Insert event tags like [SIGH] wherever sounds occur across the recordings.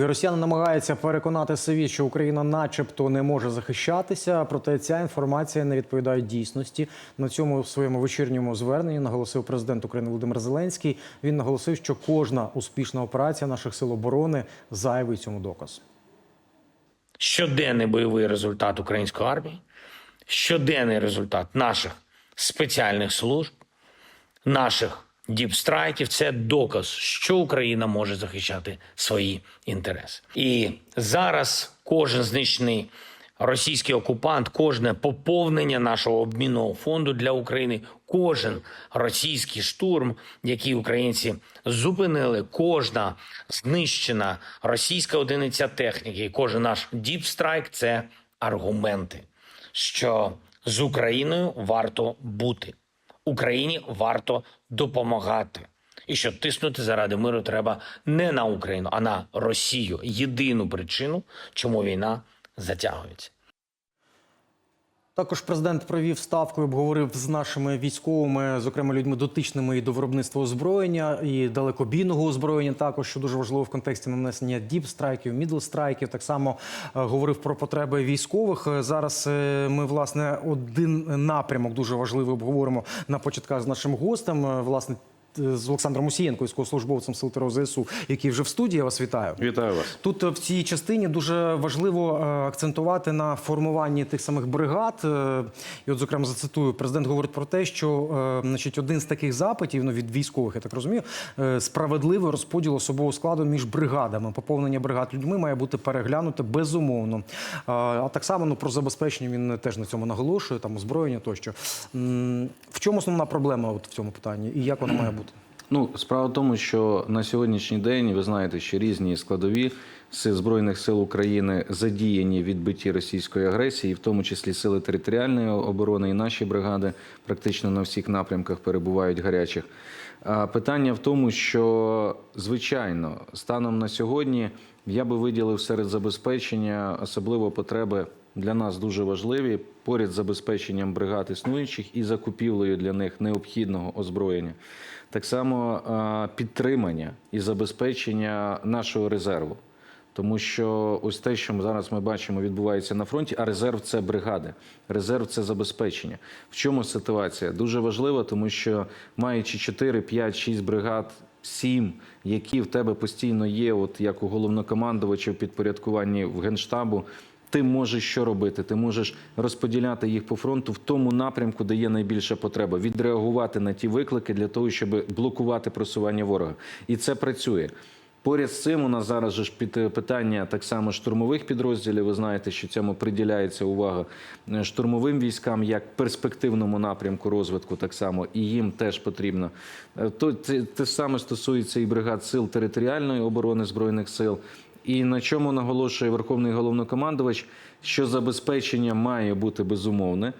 Росіяни намагаються переконати СОВІ, що Україна, начебто, не може захищатися. Проте ця інформація не відповідає дійсності. На цьому своєму вечірньому зверненні наголосив президент України Володимир Зеленський. Він наголосив, що кожна успішна операція наших сил оборони зайвий цьому доказ. щоденний бойовий результат української армії, щоденний результат наших спеціальних служб, наших діпстрайків це доказ, що Україна може захищати свої інтереси. І зараз кожен знищений російський окупант, кожне поповнення нашого обмінного фонду для України, кожен російський штурм, який українці зупинили, кожна знищена російська одиниця техніки, кожен наш діпстрайк це аргументи, що з Україною варто бути. Україні варто допомагати. І що тиснути заради миру треба не на Україну, а на Росію. Єдину причину, чому війна затягується. Також президент провів ставку, і обговорив з нашими військовими, зокрема людьми дотичними і до виробництва озброєння і далекобійного озброєння. Також що дуже важливо в контексті нанесення діпстрайків, мідлстрайків. Так само е, говорив про потреби військових. Е, Зараз е, ми власне один напрямок дуже важливий обговоримо на початках з нашим гостем. Власне. З Олександром Мусієнко, військовослужбовцем Сил ТРО ЗСУ, який вже в студії. Я вас вітаю. Вітаю вас. Тут е, в цій частині дуже важливо е, акцентувати на формуванні тих самих бригад. Е, І, от, зокрема, зацитую, президент говорить про те, що е, значить, один з таких запитів ну, від військових, я так розумію, е, справедливий розподіл особового складу між бригадами. Поповнення бригад людьми має бути переглянуте безумовно. Е, А так само ну, про забезпечення він теж на цьому наголошує, там озброєння тощо. В чому основна проблема от в цьому питанні і як вона має бути? Ну, справа в тому, що на сьогоднішній день ви знаєте, що різні складові сил збройних сил України задіяні відбитті російської агресії, в тому числі сили територіальної оборони і наші бригади практично на всіх напрямках перебувають гарячих. Питання в тому, що звичайно, станом на сьогодні я би виділив серед забезпечення особливо потреби для нас дуже важливі поряд з забезпеченням бригад існуючих і закупівлею для них необхідного озброєння. Так само підтримання і забезпечення нашого резерву. Тому що ось те, що ми зараз ми бачимо, відбувається на фронті, а резерв це бригади, резерв це забезпечення. В чому ситуація? Дуже важливо, тому що маючи 4, 5, 6 бригад, 7, які в тебе постійно є, от як у головнокомандувача в підпорядкуванні в генштабу. Ти можеш що робити? Ти можеш розподіляти їх по фронту в тому напрямку, де є найбільша потреба, відреагувати на ті виклики для того, щоб блокувати просування ворога. І це працює. Поряд з цим у нас зараз же під питання так само штурмових підрозділів. Ви знаєте, що цьому приділяється увага е, штурмовим військам як перспективному напрямку розвитку, так само і їм теж потрібно. Е, То це те саме стосується і бригад сил територіальної оборони збройних сил. І на чому наголошує Верховний головнокомандувач, що забезпечення має бути безумовне.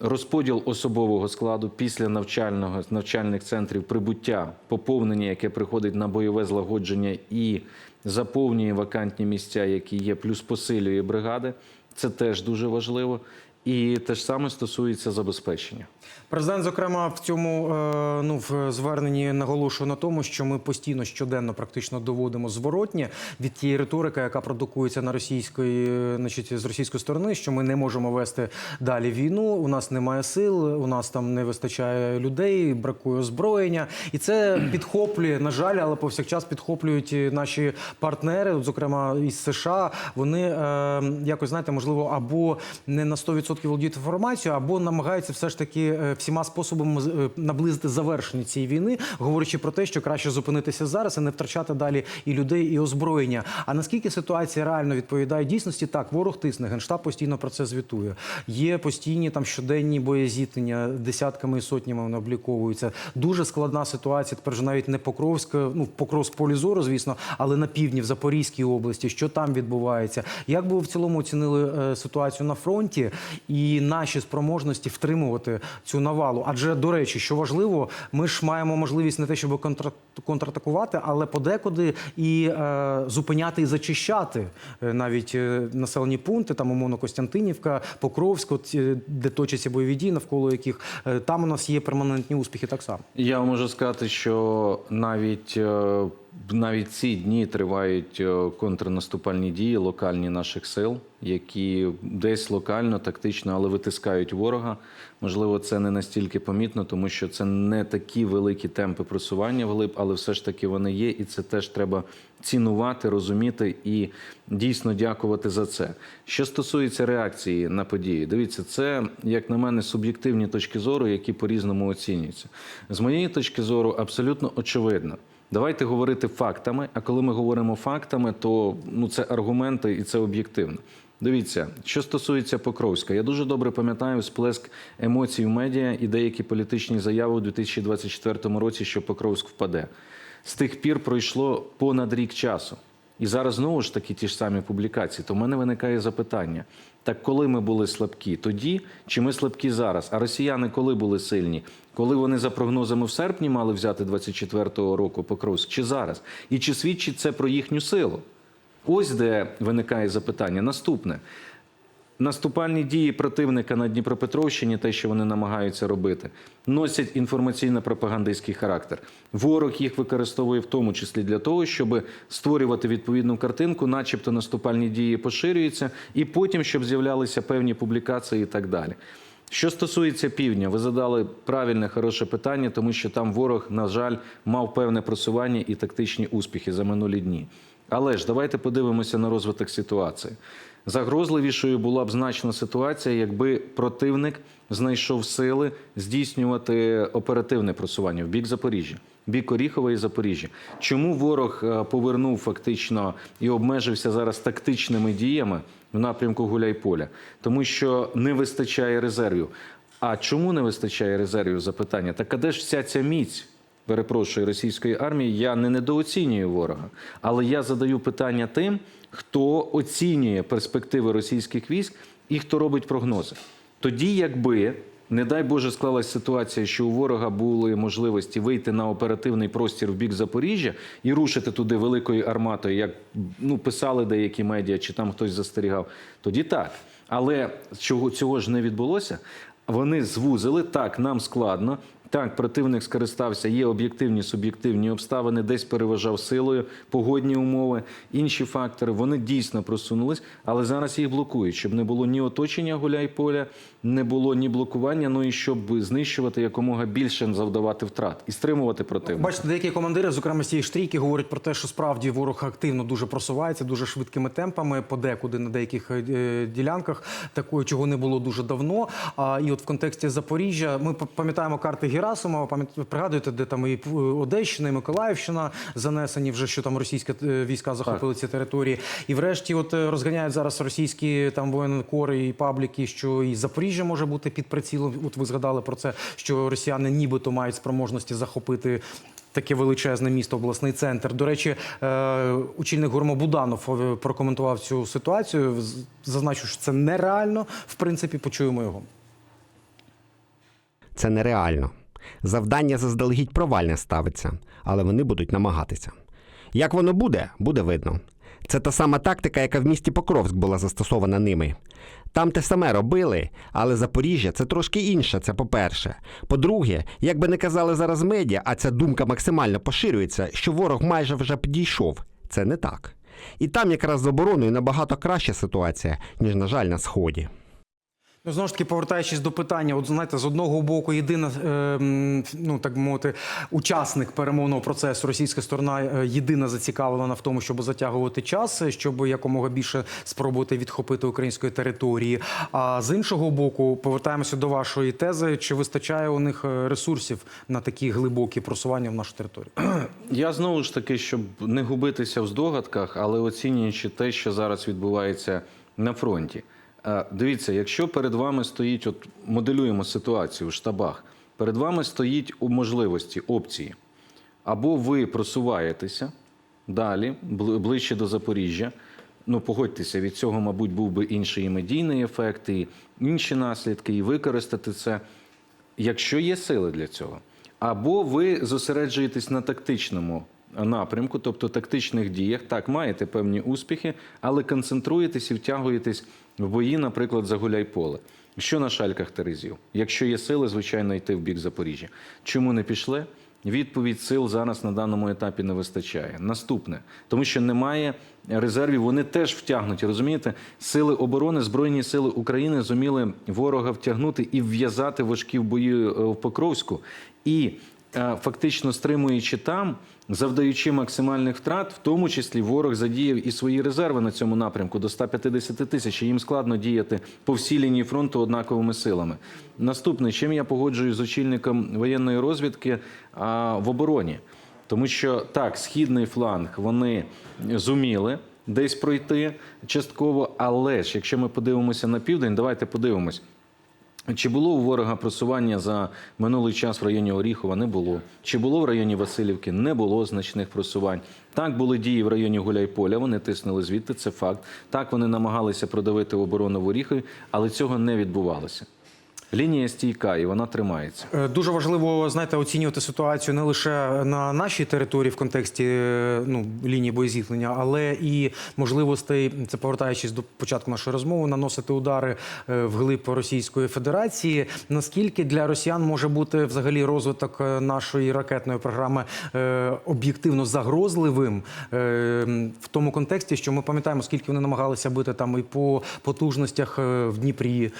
Розподіл особового складу після навчального навчальних центрів прибуття, поповнення, яке приходить на бойове злагодження і заповнює вакантні місця, які є, плюс посилює бригади. Це теж дуже важливо. І те ж саме стосується забезпечення. Президент, зокрема, в цьому е, ну в зверненні наголошує на тому, що ми постійно щоденно практично доводимо зворотнє від тієї риторики, яка продукується на російської, значить, з російської сторони, що ми не можемо вести далі війну. У нас немає сил, у нас там не вистачає людей, бракує озброєння, і це підхоплює, на жаль, але повсякчас підхоплюють наші партнери, зокрема із США. Вони е, якось знаєте, можливо, або не на 100% володіють інформацією, або намагаються все ж таки е, всіма способами е, наблизити завершення цієї війни, говорячи про те, що краще зупинитися зараз і не втрачати далі і людей, і озброєння. А наскільки ситуація реально відповідає дійсності? Так, ворог тисне, генштаб постійно про це звітує. Є постійні там щоденні боєзіткнення, десятками і сотнями вони обліковуються. Дуже складна ситуація. Тепер вже навіть не Покровська, ну Покров з полі зору, звісно, але на півдні, в Запорізькій області, що там відбувається. Як би ви в цілому оцінили е, ситуацію на фронті і наші спроможності втримувати цю навалу? Адже до речі, що важливо, ми ж маємо можливість не те, щоб контра- контратакувати, але подекуди і е, зупиняти і зачищати е, навіть е, населені пункти, там умовно Костянтинівка, Покровськ, от, е, де точаться бойові дії, навколо яких там у нас є перманентні успіхи так само. Я можу сказати, що навіть навіть ці дні тривають е, контрнаступальні дії локальні наших сил, які десь локально, тактично, але витискають ворога. Можливо, це не настільки помітно, тому що це не такі великі темпи просування вглиб, але все ж таки вони є, і це теж треба цінувати, розуміти і дійсно дякувати за це. Що стосується реакції на події, дивіться, це як на мене суб'єктивні точки зору, які по-різному оцінюються. З моєї точки зору, абсолютно очевидно. Давайте говорити фактами. А коли ми говоримо фактами, то ну це аргументи і це об'єктивно. Дивіться, що стосується Покровська, я дуже добре пам'ятаю сплеск емоцій в медіа і деякі політичні заяви у 2024 році, що Покровськ впаде. З тих пір пройшло понад рік часу. І зараз знову ж таки ті ж самі публікації. То в мене виникає запитання: так коли ми були слабкі тоді, чи ми слабкі зараз? А росіяни коли були сильні? Коли вони за прогнозами в серпні мали взяти 24-го року Покровськ, чи зараз? І чи свідчить це про їхню силу? Ось де виникає запитання. Наступне. Наступальні дії противника на Дніпропетровщині, те, що вони намагаються робити, носять інформаційно-пропагандистський характер. Ворог їх використовує в тому числі для того, щоб створювати відповідну картинку, начебто наступальні дії поширюються, і потім, щоб з'являлися певні публікації і так далі. Що стосується півдня, ви задали правильне, хороше питання, тому що там ворог, на жаль, мав певне просування і тактичні успіхи за минулі дні. Але ж давайте подивимося на розвиток ситуації. Загрозливішою була б значно ситуація, якби противник знайшов сили здійснювати оперативне просування в бік Запоріжжя, бік Оріхова і Запоріжжя. Чому ворог е, повернув фактично і обмежився зараз тактичними діями в напрямку Гуляйполя? Тому що не вистачає резервів. А чому не вистачає резервів? Запитання. Так а де ж вся ця міць? Перепрошую, російської армії, я не недооцінюю ворога, але я задаю питання тим, хто оцінює перспективи російських військ і хто робить прогнози. Тоді, якби, не дай Боже, склалася ситуація, що у ворога були можливості вийти на оперативний простір в бік Запоріжжя і рушити туди великою арматою, як ну, писали деякі медіа, чи там хтось застерігав, тоді так. Але чого цього ж не відбулося? Вони звузили так, нам складно. Так, противник скористався, є об'єктивні, суб'єктивні обставини, десь переважав силою, погодні умови, інші фактори. Вони дійсно просунулись, але зараз їх блокують, щоб не було ні оточення гуляй-поля, не було ні блокування, ну і щоб знищувати якомога більше завдавати втрат і стримувати противника. Бачите, деякі командири, зокрема з цієї штрійки, говорять про те, що справді ворог активно дуже просувається, дуже швидкими темпами, подекуди на деяких е, ділянках, такої чого не було дуже давно. А і от в контексті Запоріжжя ми пам'ятаємо карти Герасимова, пригадуєте, де там і е, Одещина, і Миколаївщина занесені вже, що там російські е, війська захопили ці території. І врешті, от е, розганяють зараз російські там воєнкори і пабліки, що і Запоріжжя може бути під прицілом. От ви згадали про це, що росіяни нібито мають спроможності захопити. Таке величезне місто, обласний центр. До речі, е, очільник Гурмо Буданов е, прокоментував цю ситуацію. З- Зазначив, що це нереально. В принципі, почуємо його. Це нереально. Завдання заздалегідь провальне ставиться, але вони будуть намагатися. Як воно буде, буде видно. Це та сама тактика, яка в місті Покровськ була застосована ними. Там те саме робили, але Запоріжжя це трошки інше, це по-перше. По-друге, як би не казали зараз медіа, а ця думка максимально поширюється, що ворог майже вже підійшов. Це не так. І там якраз з обороною набагато краща ситуація, ніж, на жаль, на Сході. Ну, знову ж таки, повертаючись до питання, от знаєте, з одного боку, єдина, е, ну так би мовити, учасник перемовного процесу, російська сторона е, єдина зацікавлена в тому, щоб затягувати час, щоб якомога більше спробувати відхопити української території. А з іншого боку, повертаємося до вашої тези: чи вистачає у них е, ресурсів на такі глибокі просування в нашу територію? [CLEARS THROAT] Я знову ж таки, щоб не губитися в здогадках, але оцінюючи те, що зараз відбувається на фронті. Дивіться, якщо перед вами стоїть, от моделюємо ситуацію в штабах, перед вами стоїть у можливості опції. Або ви просуваєтеся далі, ближче до Запоріжжя. Ну, погодьтеся, від цього, мабуть, був би інший і медійний ефект, і інші наслідки, і використати це якщо є сили для цього. Або ви зосереджуєтесь на тактичному напрямку, тобто тактичних діях, так, маєте певні успіхи, але концентруєтесь і втягуєтесь в бої, наприклад, за Гуляйполе. Що на шальках Терезів? Якщо є сили, звичайно, йти в бік Запоріжжя. Чому не пішли? відповідь сил зараз на даному етапі не вистачає. Наступне, тому що немає резервів, вони теж втягнуті. Розумієте, сили оборони, збройні сили України зуміли ворога втягнути і вв'язати важкі в бої е, в Покровську. І фактично стримуючи там, завдаючи максимальних втрат, в тому числі ворог задіяв і свої резерви на цьому напрямку до 150 тисяч. Їм складно діяти по всій лінії фронту однаковими силами. Наступне, чим я погоджуюсь з очільником воєнної розвідки а, в обороні, тому що так, східний фланг вони зуміли. Десь пройти частково, але ж якщо ми подивимося на південь, давайте подивимось. Чи було у ворога просування за минулий час в районі Оріхова? Не було. Чи було в районі Васильівки? Не було значних просувань. Так були дії в районі Гуляйполя. Вони тиснули звідти. Це факт. Так вони намагалися продавити оборону в Оріхові, але цього не відбувалося. Лінія стійка і вона тримається. Е, Дуже важливо знаєте, оцінювати ситуацію не лише на нашій території в контексті е, ну, лінії боєзіткнення, але і можливостей, це повертаючись до початку нашої розмови, наносити удари е, вглиб Російської Федерації. Наскільки для росіян може бути взагалі розвиток нашої ракетної програми об'єктивно загрозливим в тому контексті, що ми пам'ятаємо, скільки вони намагалися бити там і по потужностях в Дніпрі,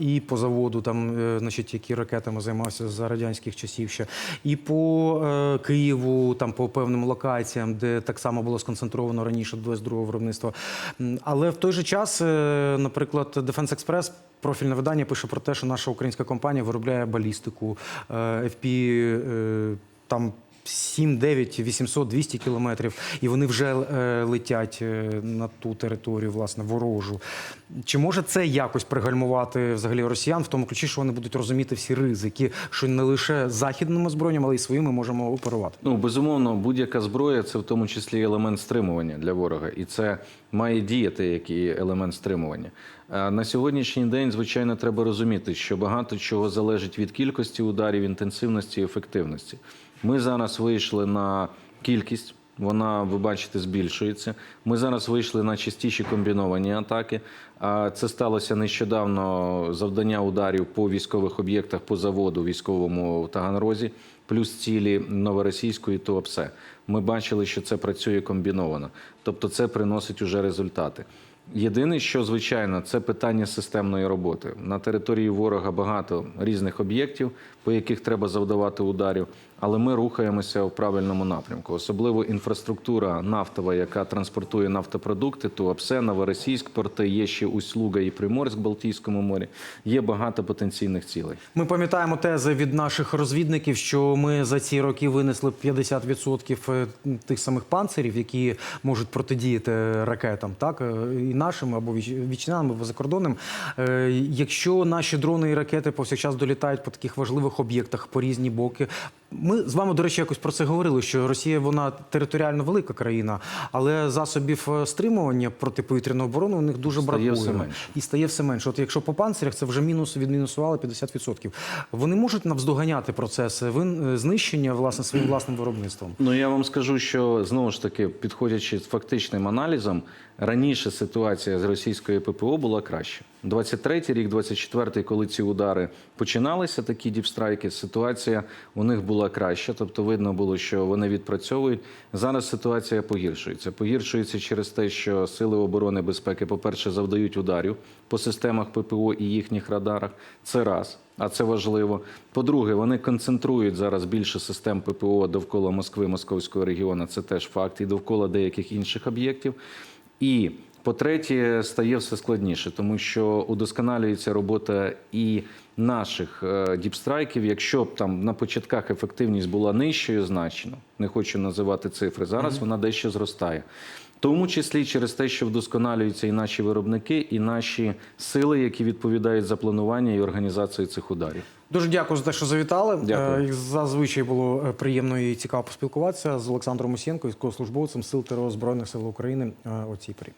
і по заводу, там, е, значить, які ракетами займався за радянських часів ще, і по е, Києву, там по певним локаціям, де так само було сконцентровано раніше 22-го виробництва. Але в той же час, е, наприклад, Defense Express Профільне видання пише про те, що наша українська компанія виробляє балістику, FP, там 7, 9, 800, 200 кілометрів, і вони вже е, летять е, на ту територію, власне, ворожу. Чи може це якось пригальмувати взагалі росіян в тому ключі, що вони будуть розуміти всі ризики, що не лише західними зброями, але й своїми можемо оперувати? Ну, безумовно, будь-яка зброя це в тому числі елемент стримування для ворога, і це має діяти як і елемент стримування. На сьогоднішній день, звичайно, треба розуміти, що багато чого залежить від кількості ударів, інтенсивності і ефективності. Ми зараз вийшли на кількість. Вона, ви бачите, збільшується. Ми зараз вийшли на частіші комбіновані атаки. Це сталося нещодавно завдання ударів по військових об'єктах по заводу військовому в Таганрозі, плюс цілі новоросійської ТОПСЕ. Ми бачили, що це працює комбіновано. Тобто це приносить уже результати. Єдине, що звичайно, це питання системної роботи. На території ворога багато різних об'єктів, по яких треба завдавати ударів, але ми рухаємося в правильному напрямку. Особливо інфраструктура нафтова, яка транспортує нафтопродукти, Туапсе, Новоросійськ, порти, є ще Услуга і Приморськ Балтійському морі. Є багато потенційних цілей. Ми пам'ятаємо тези від наших розвідників, що ми за ці роки винесли 50% тих самих панцирів, які можуть протидіяти ракетам, так е, і нашим або віч- вітчизняним, або закордонним. Е, Якщо наші дрони і ракети повсякчас долітають по таких важливих об'єктах по різні боки. Ми з вами, до речі, якось про це говорили, що Росія вона територіально велика країна, але засобів е, стримування протиповітряної оборони у них дуже Стає бракує. І стає все менше. От якщо по панцирях це вже мінус відмінусували 50%. Вони можуть навздоганяти процеси вин- знищення власне своїм власним виробництвом. Ну я вам скажу, що знову ж таки, підходячи з фактичним аналізом, раніше ситуація з російською ППО була краща. 23-й рік, 24-й, коли ці удари починалися, такі діпстрайки, ситуація у них була краща. Тобто видно було, що вони відпрацьовують. Зараз ситуація погіршується. Погіршується через те, що сили оборони безпеки, по-перше, завдають ударів по системах ППО і їхніх радарах. Це раз. А це важливо. По-друге, вони концентрують зараз більше систем ППО довкола Москви, Московського регіону. Це теж факт, і довкола деяких інших об'єктів. І по-третє, стає все складніше, тому що удосконалюється робота і наших е, діпстрайків. Якщо б там на початках ефективність була нижчою значно, не хочу називати цифри. Зараз вона дещо зростає. Тому числі через те, що вдосконалюються і наші виробники, і наші сили, які відповідають за планування і організацію цих ударів. Дуже дякую за те, що завітали. Дякую. Е, Зазвичай було е, приємно і цікаво поспілкуватися з Олександром Мусєнко, військовослужбовцем Сил ТРО Збройних сил України у цій порі.